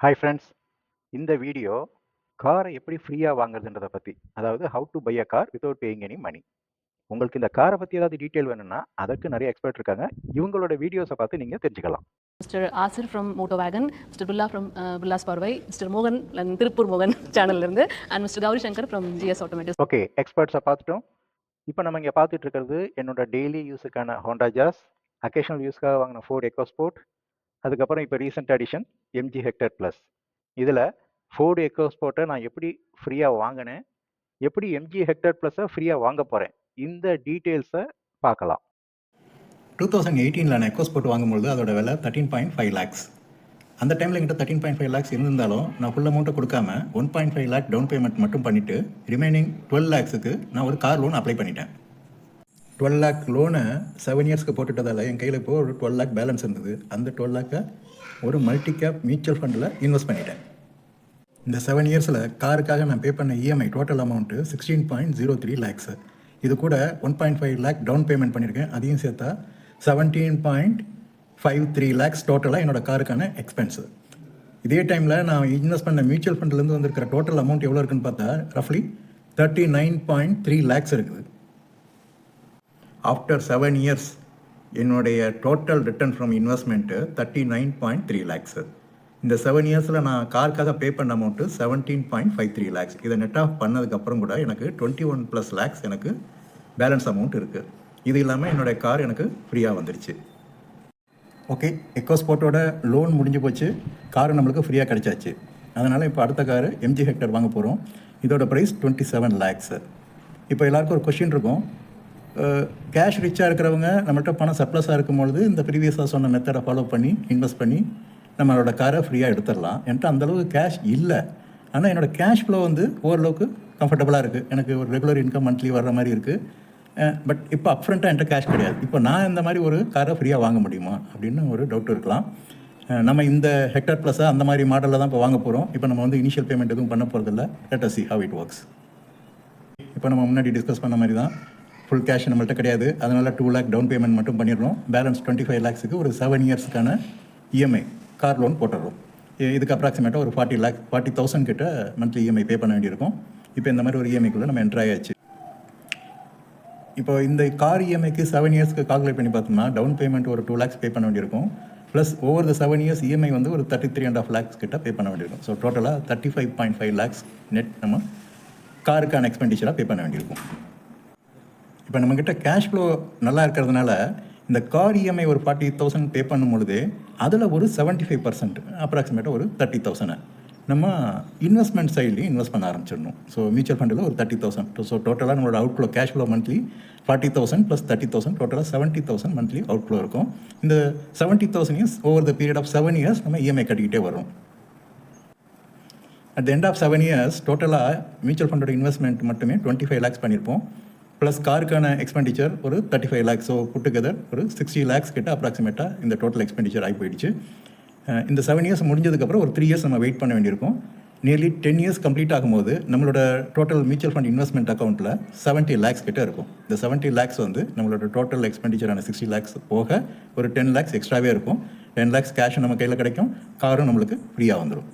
Hi friends இந்த video காரை எப்படி ஃப்ரீயாக வாங்குறதுன்றதை பற்றி அதாவது how to buy a car without paying any money உங்களுக்கு இந்த காரை பற்றி ஏதாவது டீட்டெயில் வேணும்னா அதற்கு நிறைய எக்ஸ்பர்ட் இருக்காங்க இவங்களோட வீடியோஸை பார்த்து நீங்கள் தெரிஞ்சுக்கலாம் from Motowagon, Mr. Bulla from uh, Bulla's Parvai, Mr. Mogan, and Tirupur Mogan channel இருந்து and Mr. Gauri Shankar from GS Automotive. Okay எக்ஸ்பர்ட்ஸை பார்த்துட்டோம் இப்போ நம்ம இங்கே பார்த்துட்டு இருக்கிறது என்னோட டெய்லி யூஸுக்கான ஹோண்டா ஜாஸ் அக்கேஷனல் யூஸ்க்காக வாங்கின ஃபோர்ட் எக்கோ ஸ்போர்ட் அதுக்கப்புறம் இப்போ recent addition MG Hector plus இதில் ஃபோர்டு எக்கோஸ்போர்ட்டை நான் எப்படி ஃப்ரீயாக வாங்கினேன் எப்படி எம்ஜி ஹெக்டர் ப்ளஸை ஃப்ரீயாக வாங்க போகிறேன் இந்த டீட்டெயில்ஸை பார்க்கலாம். டூ தௌசண்ட் எயிட்டீனில் நான் எக்கோஸ்போர்ட் வாங்கும்பொழுது அதோட விலை தேர்ட்டின் பாயிண்ட் ஃபைவ் லேக்ஸ் அந்த டைமில் என்கிட்ட தேர்ட்டின் பாயிண்ட் ஃபைவ் லேக்ஸ் இருந்திருந்தாலும் நான் ஃபுல் அமௌண்ட்டை கொடுக்காம one point five lakh down payment மட்டும் பண்ணிவிட்டு ரிமைனிங் டுவெல் லேக்ஸுக்கு நான் ஒரு கார் லோன் அப்ளை பண்ணிட்டேன். டுவெல் லேக் லோனை செவன் இயர்ஸ்க்கு போட்டுட்டதால் என் கையில் இப்போ ஒரு டுவெல் லேக் பேலன்ஸ் இருந்தது. அந்த டுவெல் லேக்கை ஒரு மல்டி கேப் மியூச்சுவல் ஃபண்டில் இன்வெஸ்ட் பண்ணிட்டேன். இந்த செவன் இயர்ஸில் காருக்காக நான் பே பண்ண EMI total amount sixteen point zero three lakhs இது கூட one point five lakh down payment பண்ணியிருக்கேன் அதையும் சேர்த்தா seventeen point five three lakhs டோட்டலாக என்னோடய காருக்கான எக்ஸ்பென்ஸு இதே டைமில் நான் இன்வெஸ்ட் பண்ண மியூச்சுவல் ஃபண்ட்லேருந்து வந்திருக்கிற டோட்டல் அமௌண்ட் எவ்வளோ இருக்குன்னு பார்த்தா ரஃப்லி thirty nine point three lakhs இருக்குது. ஆஃப்டர் செவன் இயர்ஸ் என்னுடைய total return from investment thirty nine point three lakhs இந்த செவன் இயர்ஸில் நான் காருக்காக பே பண்ண amount seventeen point five three lakhs இதை நெட் ஆஃப் பண்ணதுக்கப்புறம் கூட எனக்கு டுவெண்ட்டி ஒன் ப்ளஸ் லேக்ஸ் எனக்கு பேலன்ஸ் அமௌண்ட் இருக்குது இது இல்லாமல் என்னுடைய கார் எனக்கு ஃப்ரீயாக வந்துருச்சு. ஓகே எக்கோஸ்போர்ட்டோட லோன் முடிஞ்சு போச்சு. கார் நம்மளுக்கு ஃப்ரீயாக கிடைச்சாச்சு. அதனால் இப்போ அடுத்த கார் எம்ஜி ஹெக்டர் வாங்க போகிறோம் இதோட ப்ரைஸ் டுவெண்ட்டி செவன் லேக்ஸு இப்போ எல்லாருக்கும் ஒரு கொஷின் இருக்கும். கேஷ் ரிச்சாக இருக்கிறவங்க நம்மகிட்ட பணம் சர்ப்ளஸாக இருக்கும்பொழுது இந்த ப்ரீவியஸாக சொன்ன மெத்தடை ஃபாலோ பண்ணி இன்வெஸ்ட் பண்ணி நம்மளோட காரை ஃப்ரீயாக எடுத்துடலாம். என்கிட்ட அந்தளவுக்கு கேஷ் இல்லை. ஆனால் என்னோடய கேஷ் ஃப்ளோ வந்து ஓரளவுக்கு கம்ஃபர்டபுளாக இருக்குது எனக்கு ஒரு ரெகுலர் இன்கம் மந்த்லி வர்ற மாதிரி இருக்குது பட் இப்போ அப்ஃப்ரண்ட்டாக என்கிட்ட கேஷ் கிடையாது. இப்போ நான் இந்த மாதிரி ஒரு காரை ஃப்ரீயாக வாங்க முடியுமா அப்படின்னு ஒரு டவுட் இருக்கலாம். நம்ம இந்த ஹெக்டர் ப்ளஸ்ஸாக அந்த மாதிரி மாடலில் தான் இப்போ வாங்க போகிறோம் இப்போ நம்ம வந்து இனிஷியல் பேமெண்ட் எதுவும் பண்ண போகிறதில்ல let us see how it works இப்போ நம்ம முன்னாடி டிஸ்கஸ் பண்ண மாதிரி தான். ஃபுல் கேஷ் நம்மள்ட்ட கிடையாது. அதனால் டூ லேக் டவுன் பேமெண்ட் மட்டும் பண்ணிடுறோம். பேலன்ஸ் டுவெண்ட்டி ஃபைவ் லேக்ஸுக்கு ஒரு செவன் இயர்ஸ்க்கான இஎம்ஐ கார் லோன் போட்டுடுறோம். இதுக்கு அப்ராக்சிமேட்டாக ஒரு ஃபார்ட்டி லேக் ஃபார்ட்டி தௌசண்ட் கிட்ட மந்த்லி இஎம்ஐ பே பண்ண வேண்டியிருக்கும். இப்போ இந்த மாதிரி ஒரு இஎம்ஐக்குள்ளே நம்ம என்ட்ரு ஆயாச்சு. இப்போ இந்த கார் இஎம்ஐக்கு செவன் இயர்ஸ்க்கு கால்குலேட் பண்ணி பார்த்தோம்னா டவுன் பேமெண்ட் ஒரு டூ லேக்ஸ் பே பண்ண வேண்டியிருக்கும். Plus over the seven years EMI வந்து ஒரு thirty three and half lakhs கிட்ட பே பண்ண வேண்டியிருக்கும். ஸோ டோட்டலாக thirty five point five lakhs net நம்ம காருக்கான எக்ஸ்பெண்டிச்சராக பே பண்ண வேண்டியிருக்கும். இப்போ நம்மக்கிட்ட கேஷ் ஃப்ளோ நல்லா இருக்கிறதுனால இந்த கார் இஎம்ஐ ஒரு ஃபார்ட்டி தௌசண்ட் பே பண்ணும் பொழுது அதில் ஒரு செவன்ட்டி ஃபைவ் பர்சன்ட் அப்ராக்சிமேட்டாக ஒரு தேர்ட்டி தௌசண்ட் நம்ம இன்வெஸ்ட்மெண்ட் சைட்லேயும் இன்வெஸ்ட் பண்ண ஆரம்பிச்சிடணும். ஸோ மியூச்சுவல் ஃபண்டில் ஒரு தேர்ட்டி தௌசண்ட் ஸோ டோட்டலாக நம்மளோட out flow cash flow monthly forty thousand plus thirty thousand டோட்டலாக செவன்ட்டி தௌசண்ட் மந்த்லி அவுட்ஃப்ளோ இருக்கும். இந்த seventy thousand years over the period of seven years நம்ம இஎம்ஐ கட்டிக்கிட்டே வரும். At the end of seven years டோட்டலாக mutual ஃபண்டோட investment மட்டுமே twenty five lakhs பண்ணியிருப்போம் ப்ளஸ் காருக்கான எக்ஸ்பெண்டிச்சர் ஒரு thirty five lakhs so put together ஒரு சிக்ஸ்டி லேக்ஸ் கிட்ட அப்ராக்சிமேட்டாக இந்த டோட்டல் எக்ஸ்பெண்டிச்சர் ஆகி போயிடுச்சு. இந்த செவன் இயர்ஸ் முடிஞ்சதுக்கப்புறம் ஒரு த்ரீ இயர்ஸ் நம்ம வெயிட் பண்ண வேண்டியிருக்கும். நியர்லி டென் இயர்ஸ் கம்ப்ளீட் ஆகும்போது நம்மளோட டோட்டல் மியூச்சுவல் ஃபண்ட் இன்வெஸ்ட்மெண்ட் அக்கௌண்ட்டில் செவன்ட்டி லேக்ஸ் கிட்ட இருக்கும். இந்த செவன்ட்டி லேக்ஸ் வந்து நம்மளோட டோட்டல் எக்ஸ்பெண்டிச்சரான சிக்ஸ்டி லேக்ஸ் போக ஒரு டென் லேக்ஸ் எக்ஸ்ட்ராவே இருக்கும். டென் லேக்ஸ் கேஷ் நம்ம கையில் கிடைக்கும். காரும் நம்மளுக்கு ஃப்ரீயாக வந்துடும்